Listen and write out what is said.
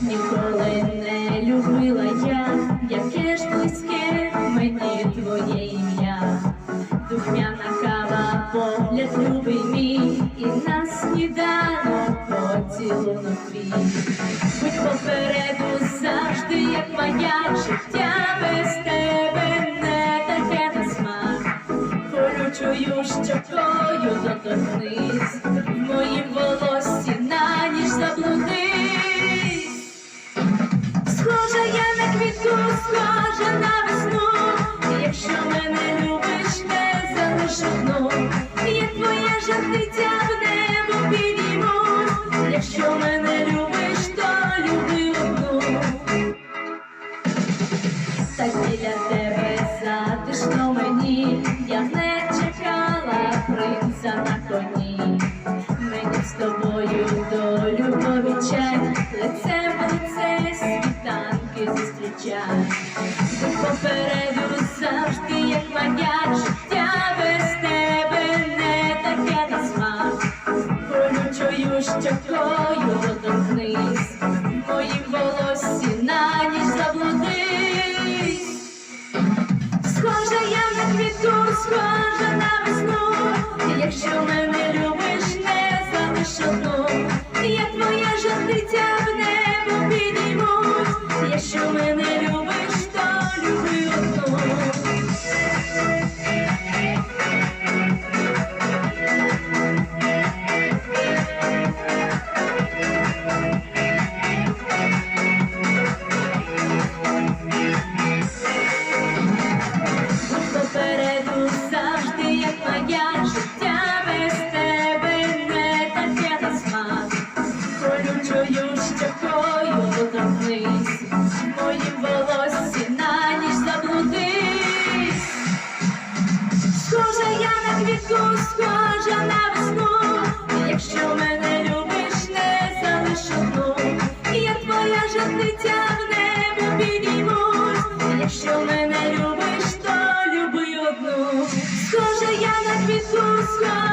ніколи не любила я, яке ж близьке мені твоє ім'я. Духмяна кава, погляд любий мій, і на сніданок поцілунок твій. Будь попереду завжди, як моя життя без тебе не таке на смак. Колючою щокою доторкнись, в моїм волоссі Якщо мене любиш, то люби одну. Так біля тебе затишно мені, я не чекала принца на коні. Мені з тобою долю повічать, лицем в лице світанки зустрічать. Будь попереду завжди, як маньяк, життя без тебе схожа на весну. Якщо мене любиш, не залиш одну. Я твоя жартиця в небо підіймуть, Якщо мене любиш, квітку, схожа